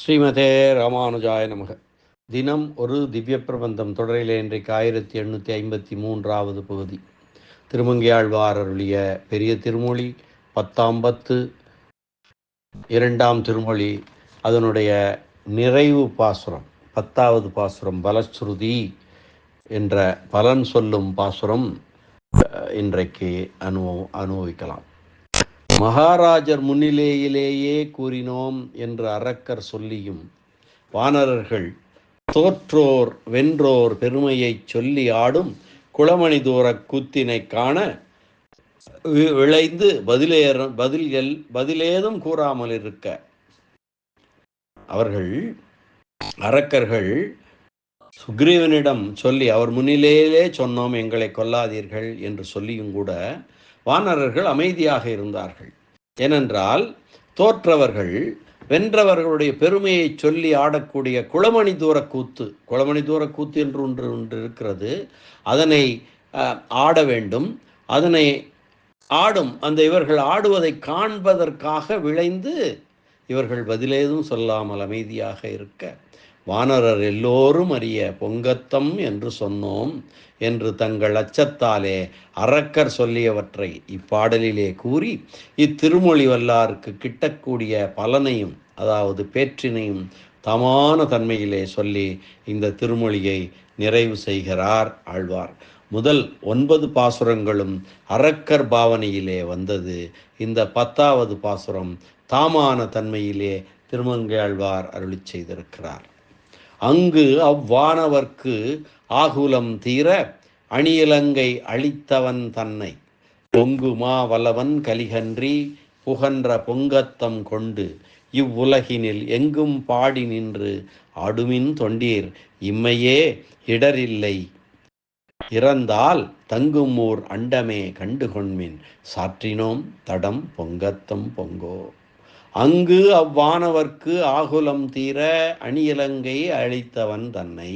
ஸ்ரீமதே ராமானுஜாய நமக. தினம் ஒரு திவ்ய பிரபந்தம் தொடரிலே இன்றைக்கு ஆயிரத்தி எண்ணூற்றி ஐம்பத்தி மூன்றாவது பகுதி. திருமங்கையாழ்வார் அருளிய பெரிய திருமொழி பத்தாம் பத்து இரண்டாம் திருமொழி அதனுடைய நிறைவு பாசுரம் பத்தாவது பாசுரம் பலஸ்ருதி என்ற பலன் சொல்லும் பாசுரம் இன்றைக்கு அனுபவம் அனுபவிக்கலாம். மகாராஜர் முன்னிலையிலேயே கூறினோம் என்று அரக்கர் சொல்லியும் வானரர்கள் தோற்றோர் வென்றோர் பெருமையைச் சொல்லி ஆடும் குளமணி தூர கூத்தினை காண வி- விளைந்து பதிலேற பதில்கள் பதிலேதும் கூறாமல் இருக்க. அவர்கள் அரக்கர்கள் சுக்ரீவனிடம் சொல்லி அவர் முன்னிலேயே சொன்னோம் எங்களை கொல்லாதீர்கள் என்று சொல்லியும் கூட வானரர்கள் அமைதியாக இருந்தார்கள். ஏனென்றால் தோற்றவர்கள் வென்றவர்களுடைய பெருமையை சொல்லி ஆடக்கூடிய குளமணி தூர கூத்து குளமணி தூர கூத்து என்று ஒன்று ஒன்று இருக்கிறது. அதனை ஆட வேண்டும். அதனை ஆடும் அந்த இவர்கள் ஆடுவதை காண்பதற்காக விளைந்து இவர்கள் பதிலேதும் சொல்லாமல் அமைதியாக இருக்க வானரர் எல்லோரும் அறிய பொங்கத்தம் என்று சொன்னோம் என்று தங்கள் அச்சத்தாலே அரக்கர் சொல்லியவற்றை இப்பாடலிலே கூறி இத்திருமொழி வல்லாருக்கு கிட்டக்கூடிய பலனையும் அதாவது பேற்றினையும் தமான தன்மையிலே சொல்லி இந்த திருமொழியை நிறைவு செய்கிறார் ஆழ்வார். முதல் ஒன்பது பாசுரங்களும் அரக்கர் பாவனையிலே வந்தது. இந்த பத்தாவது பாசுரம் தாமான தன்மையிலே திருமங்கையாழ்வார் அருளி செய்திருக்கிறார். அங்கு அவ்வானவர்க்கு ஆகுலம் தீர அணியிலங்கை அழித்தவன் தன்னை. பொங்குமா வலவன் கலிகன்றி புகன்ற பொங்கத்தம் கொண்டு இவ்வுலகினில் எங்கும் பாடி நின்று ஆடுமின் தொண்டீர். இம்மையே இடரில்லை. இறந்தால் தங்கும் ஊர் அண்டமே கண்டுகொண்மின். சாற்றினோம் தடம் பொங்கத்தம் பொங்கோ. அங்கு அவ்வானவர்க்கு ஆகுலம் தீர அணியிலங்கை அழித்தவன் தன்னை.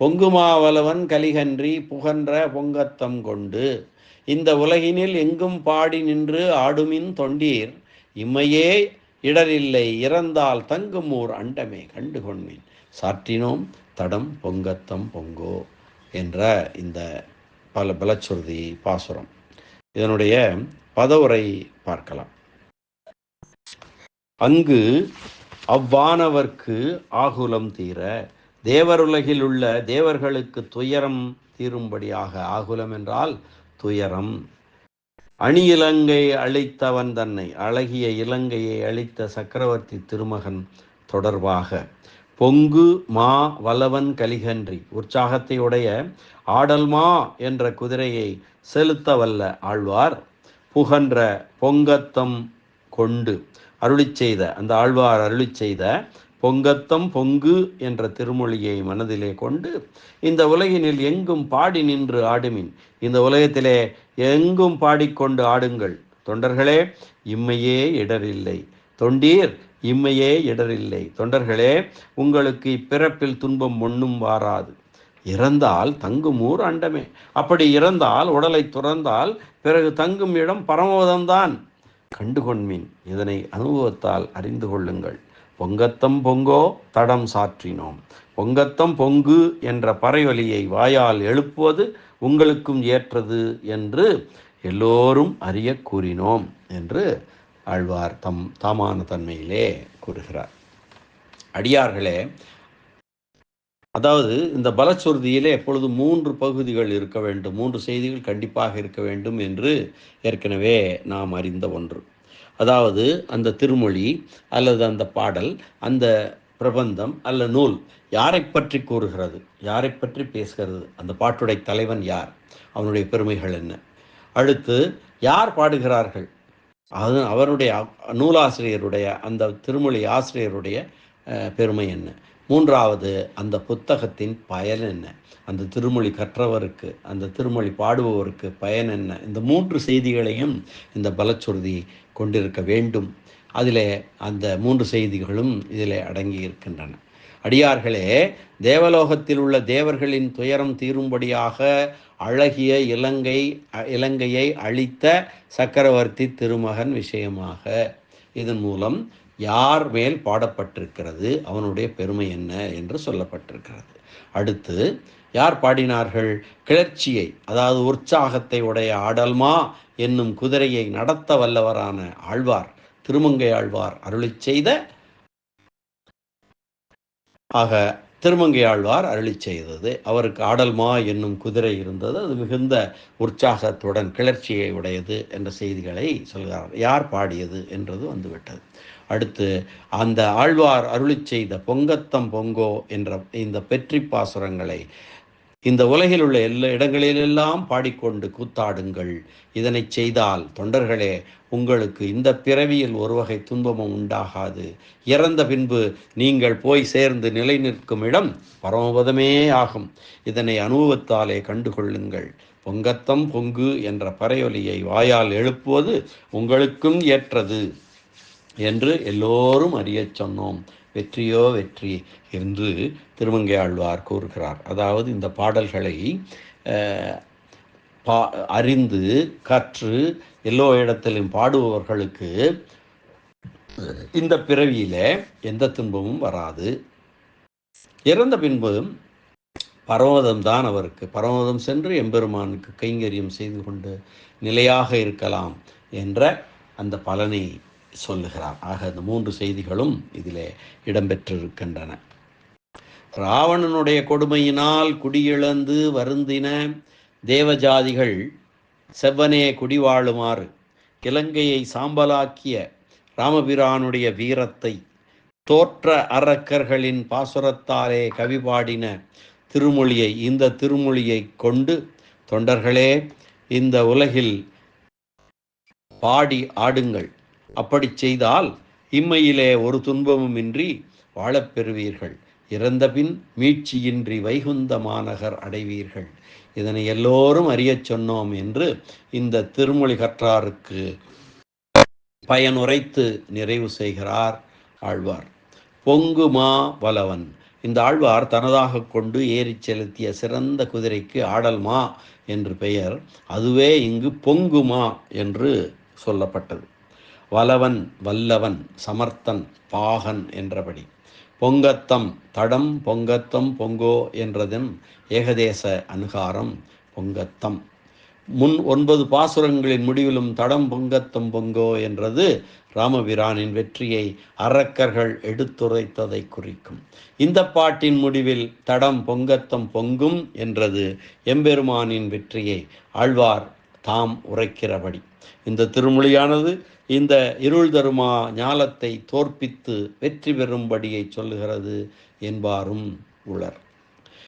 பொங்குமாவலவன் கலிகன்றி புகன்ற பொங்கத்தம் கொண்டு இந்த உலகினில் எங்கும் பாடி நின்று ஆடுமின் தொண்டீர் இம்மையே இடரில்லை இறந்தால் தங்கும் ஊர் அண்டமே கண்டுகொண்மின். சாற்றினோம் தடம் பொங்கத்தம் பொங்கோ என்ற இந்த பல பலச்சுருதி பாசுரம். இதனுடைய பதவுரை பார்க்கலாம். அங்கு அவ்வானவர்க்கு ஆகுலம் தீர தேவருலகில் உள்ள தேவர்களுக்கு துயரம் தீரும்படியாக ஆகுலம் என்றால் துயரம். அணி இலங்கை அழித்தவன் தன்னை அழகிய இலங்கையை அழித்த சக்கரவர்த்தி திருமகன் தொடர்பாக பொங்கு மா வலவன் கலிகன்றி உற்சாகத்தை உடைய ஆடல்மா என்ற குதிரையை செலுத்த வல்ல ஆழ்வார் புகன்ற பொங்கத்தம் கொண்டு அருளி செய்த அந்த ஆழ்வார் அருளிச் செய்த பொங்கத்தம் பொங்கு என்ற திருமொழியை மனதிலே கொண்டு இந்த உலகினில் எங்கும் பாடி நின்று ஆடுமின். இந்த உலகத்திலே எங்கும் பாடிக்கொண்டு ஆடுங்கள். தொண்டர்களே இம்மையே இடரில்லை. தொண்டீர் இம்மையே இடரில்லை. தொண்டர்களே உங்களுக்கு இப்பிறப்பில் துன்பம் ஒன்றும் வாராது. இறந்தால் தங்கும் ஊர் அண்டமே. அப்படி இறந்தால் உடலை துறந்தால் பிறகு தங்கும் இடம் பரமோதம்தான் கண்டுகொண்மின் இதனை அனுபவத்தால் அறிந்து கொள்ளுங்கள். பொங்கத்தம் பொங்கோ தடம் சாற்றினோம். பொங்கத்தம் பொங்கு என்ற பறையொலியை வாயால் எழுப்புவது உங்களுக்கும் ஏற்றது என்று எல்லோரும் அறிய கூறினோம் என்று ஆழ்வார் தம் தாமான தன்மையிலே கூறுகிறார். அடியார்களே அதாவது இந்த பலச்சுருதியிலே எப்பொழுது மூன்று பகுதிகள் இருக்க வேண்டும் மூன்று செய்திகள் கண்டிப்பாக இருக்க வேண்டும் என்று ஏற்கனவே நாம் அறிந்த ஒன்று. அதாவது அந்த திருமொழி அல்லது அந்த பாடல் அந்த பிரபந்தம் அல்ல நூல் யாரை பற்றி கூறுகிறது யாரை பற்றி பேசுகிறது அந்த பாட்டுடைய தலைவன் யார் அவனுடைய பெருமைகள் என்ன. அடுத்து யார் பாடுகிறார்கள் அது அவருடைய நூலாசிரியருடைய அந்த திருமொழி ஆசிரியருடைய பெருமை என்ன. மூன்றாவது அந்த புத்தகத்தின் பயன் என்ன? அந்த திருமொழி கற்றவருக்கு அந்த திருமொழி பாடுபவருக்கு பயன் என்ன? இந்த மூன்று செய்திகளையும் இந்த பலச்சுருதி கொண்டிருக்க வேண்டும். அதிலே அந்த மூன்று செய்திகளும் இதில் அடங்கி இருக்கின்றன. அடியார்களே தேவலோகத்தில் உள்ள தேவர்களின் துயரம் தீரும்படியாக அழகிய இலங்கை இலங்கையை அழித்த சக்கரவர்த்தி திருமகன் விஷயமாக. இதன் மூலம் யார் மேல் பாடப்பட்டிருக்கிறது அவனுடைய பெருமை என்ன என்று சொல்லப்பட்டிருக்கிறது. அடுத்து யார் பாடினார்கள்? கிளர்ச்சியை அதாவது உற்சாகத்தை உடைய ஆடல்மா என்னும் குதிரையை நடத்த வல்லவரான ஆழ்வார் திருமங்கை ஆழ்வார் அருளி செய்த ஆக திருமங்கை ஆழ்வார் அருளி செய்தது. அவருக்கு ஆடல்மா என்னும் குதிரை இருந்தது. அது மிகுந்த உற்சாகத்துடன் கிளர்ச்சியை உடையது என்ற செய்திகளை சொல்கிறார். யார் பாடியது என்றது வந்துவிட்டது. அடுத்து அந்த ஆழ்வார் அருளி செய்த பொங்கத்தம் பொங்கோ என்ற இந்த பெற்றி பாசுரங்களை இந்த உலகில் உள்ள எல்லா இடங்களிலெல்லாம் பாடிக்கொண்டு கூத்தாடுங்கள். இதனை செய்தால் தொண்டர்களே உங்களுக்கு இந்த பிறவியில் ஒரு வகை துன்பமும் உண்டாகாது. இறந்த பின்பு நீங்கள் போய் சேர்ந்து நிலை நிற்கும் இடம் பரமபதமே ஆகும். இதனை அனுபவத்தாலே கண்டுகொள்ளுங்கள். பொங்கத்தம் பொங்கு என்ற பறையொலியை வாயால் எழுப்புவது உங்களுக்கும் ஏற்றது. என்று எல்லோரும் அறியச் சொன்னோம். வெற்றியோ வெற்றி என்று திருமங்கையாழ்வார் கூறுகிறார். அதாவது இந்த பாடல்களை பா அறிந்து கற்று எல்லோ இடத்திலும் பாடுபவர்களுக்கு இந்த பிறவியில் எந்த துன்பமும் வராது. இறந்த பின்பு பரமதம் தான் அவருக்கு. பரமதம் சென்று எம்பெருமானுக்கு கைங்கரியம் செய்து கொண்டு நிலையாக இருக்கலாம் என்ற அந்த பலனை சொல்லுகிறார். ஆக இந்த மூன்று செய்திகளும் இதிலே இடம்பெற்றிருக்கின்றன. ராவணனுடைய கொடுமையினால் குடியிழந்து வருந்தின தேவஜாதிகள் செவ்வனே குடிவாழுமாறு இலங்கையை சாம்பலாக்கிய ராமபிரானுடைய வீரத்தை தோற்ற அரக்கர்களின் பாசுரத்தாலே கவிபாடின திருமொழியை இந்த திருமொழியை கொண்டு தொண்டர்களே இந்த உலகில் பாடி ஆடுங்கள். அப்படி செய்தால் இம்மையிலே ஒரு துன்பமும் இன்றி வாழப்பெறுவீர்கள் இறந்தபின் மீட்சியின்றி வைகுந்த மாநகர் அடைவீர்கள். இதனை எல்லோரும் அறியச் சொன்னோம் என்று இந்த திருமொழி கற்றாருக்கு பயனுரைத்து நிறைவு செய்கிறார் ஆழ்வார். பொங்குமா வலவன் இந்த ஆழ்வார் தனதாக கொண்டு ஏறி செலுத்திய சிறந்த குதிரைக்கு ஆடல்மா என்று பெயர். அதுவே இங்கு பொங்குமா என்று சொல்லப்பட்டது. வலவன் வல்லவன் சமர்த்தன் பாகன் என்றபடி. பொங்கத்தம் தடம் பொங்கத்தம் பொங்கோ என்றதன் ஏகதேச அனுகாரம் பொங்கத்தம். முன் ஒன்பது பாசுரங்களின் முடிவிலும் தடம் பொங்கத்தம் பொங்கோ என்றது ராமபிரானின் வெற்றியை அரக்கர்கள் எடுத்துரைத்ததை குறிக்கும். இந்த பாட்டின் முடிவில் தடம் பொங்கத்தம் பொங்கும் என்றது எம்பெருமானின் வெற்றியை ஆழ்வார் தாம் உரைக்கிறபடி. இந்த திருமொழியானது இந்த இருள் தருமா ஞாலத்தை தோற்பித்து வெற்றி பெறும்படியை சொல்லுகிறது என்பாரும் உளர்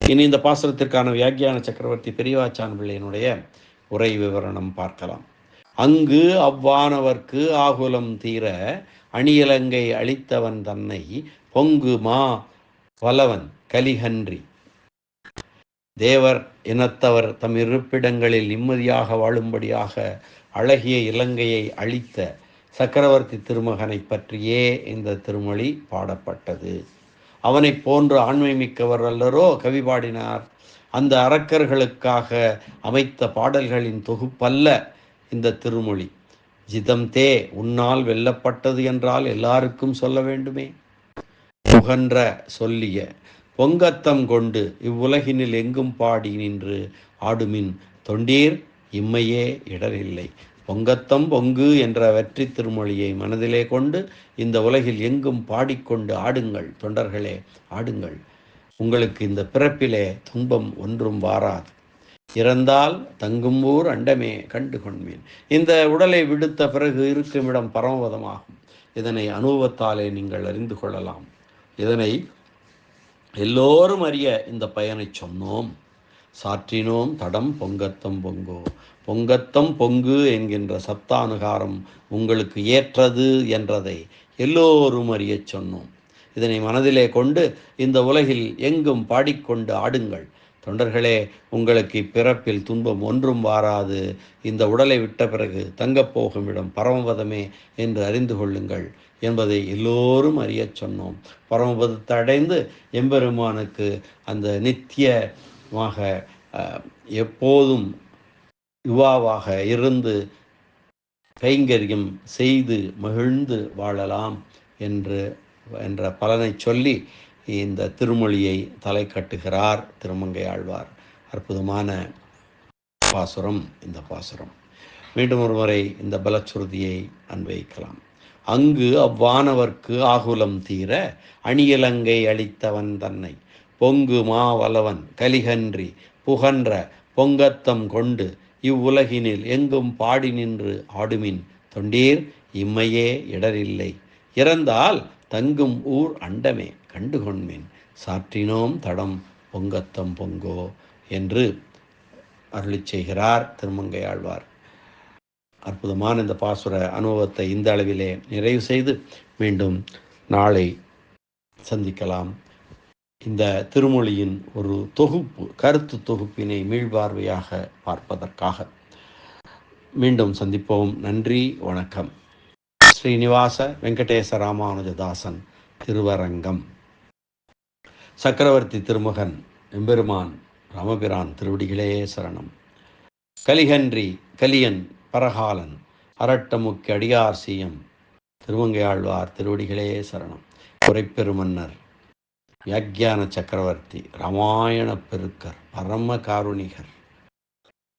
இனி இந்த பாசுரத்திற்கான வியாக்கியான சக்கரவர்த்தி பெரியவாச்சான் பிள்ளையினுடைய உரை விவரணம் பார்க்கலாம். அங்கு அவ்வானவர்க்கு ஆகுலம் தீர அணியலங்கை அளித்தவன் தன்னை பொங்கு மா பலவன் கலிகன்றி. தேவர் இனத்தவர் தம் இருப்பிடங்களில் நிம்மதியாக வாழும்படியாக அழகிய இலங்கையை அழித்த சக்கரவர்த்தி திருமகனை பற்றியே இந்த திருமொழி பாடப்பட்டது. அவனை போன்று ஆண்மை மிக்கவர் அல்லரோ கவி பாடினார். அந்த அரக்கர்களுக்காக அமைத்த பாடல்களின் தொகுப்பல்ல இந்த திருமொழி. ஜிதம் தே உன்னால் வெல்லப்பட்டது என்றால் எல்லாருக்கும் சொல்ல வேண்டுமே. புகன்ற சொல்லிய பொங்கத்தம் கொண்டு இவ்வுலகினில் எங்கும் பாடி நின்று ஆடுமின் தொண்டீர் இம்மையே இடரில்லை. பொங்கத்தம் பொங்கு என்ற வெற்றி திருமொழியை மனதிலே கொண்டு இந்த உலகில் எங்கும் பாடிக்கொண்டு ஆடுங்கள் தொண்டர்களே ஆடுங்கள். உங்களுக்கு இந்த பிறப்பிலே துன்பம் ஒன்றும் வாராது. இறந்தால் தங்கும் ஊர் அண்டமே கண்டு கொண்மேன். இந்த உடலை விடுத்த பிறகு இருக்கும் இடம் பரமபதமாகும். இதனை அனுபவத்தாலே நீங்கள் அறிந்து கொள்ளலாம். இதனை எல்லோரும் அறிய இந்த பயனை சொன்னோம். சாற்றினோம் தடம் பொங்கத்தம் பொங்கோ. பொங்கத்தம் பொங்கு என்கின்ற சப்தானுகாரம் உங்களுக்கு ஏற்றது என்றதை எல்லோரும் அறியச் சொன்னோம். இதனை மனதிலே கொண்டு இந்த உலகில் எங்கும் பாடிக்கொண்டு ஆடுங்கள். தொண்டர்களே உங்களுக்கு இப்பிறப்பில் துன்பம் ஒன்றும் வாராது. இந்த உடலை விட்ட பிறகு தங்கப் போகும் இடம் பரமபதமே என்று அறிந்து கொள்ளுங்கள் என்பதை எல்லோரும் அறியச் சொன்னோம். பரமபதத்தை அடைந்து எம்பெருமானுக்கு அந்த நித்தியமாக எப்போதும் யுவாவாக இருந்து கைங்கரியம் செய்து மகிழ்ந்து வாழலாம் என்று என்ற பலனை சொல்லி இந்த திருமொழியை தலை கட்டுகிறார் திருமங்கை ஆழ்வார். அற்புதமான பாசுரம் இந்த பாசுரம். மீண்டும் ஒரு முறை இந்த பலச்சுருதியை அன்வைக்கலாம் அங்கு அவ்வானவர்க்கு ஆகுலம் தீர அணியலங்கை அளித்தவன் தன்னை. பொங்கு மாவலவன் கலிகன்றி புகன்ற பொங்கத்தம் கொண்டு இவ்வுலகினில் எங்கும் பாடி நின்று ஆடுமின் தொண்டீர். இம்மையே இடரில்லை. இறந்தால் தங்கும் ஊர் அண்டமே கண்டுகொண்மேன். சாற்றினோம் தடம் பொங்கத்தம் பொங்கோ என்று அருளி செய்கிறார் திருமங்கையாழ்வார் அற்புதமான இந்த பாசுர அனுபவத்தை இந்த அளவிலே நிறைவு செய்து மீண்டும் நாளை சந்திக்கலாம். இந்த திருமொழியின் ஒரு தொகுப்பு கருத்து தொகுப்பினை மீள்பார்வையாக பார்ப்பதற்காக மீண்டும் சந்திப்போம். நன்றி வணக்கம். ஸ்ரீனிவாச வெங்கடேச ராமானுஜதாசன் திருவரங்கம். சக்கரவர்த்தி திருமகன் எம்பெருமான் ராமபிரான் திருவடிகளே சரணம். கலிகன்றி கலியன் பரகாலன் அரட்டமுக்கு அடியார் சீயம் திருமங்கையாழ்வார் திருவடிகளே சரணம். குறைப்பெருமன்னர் வியாக்கியான சக்கரவர்த்தி ராமாயண பெருக்கர் பரம காருணிகர்.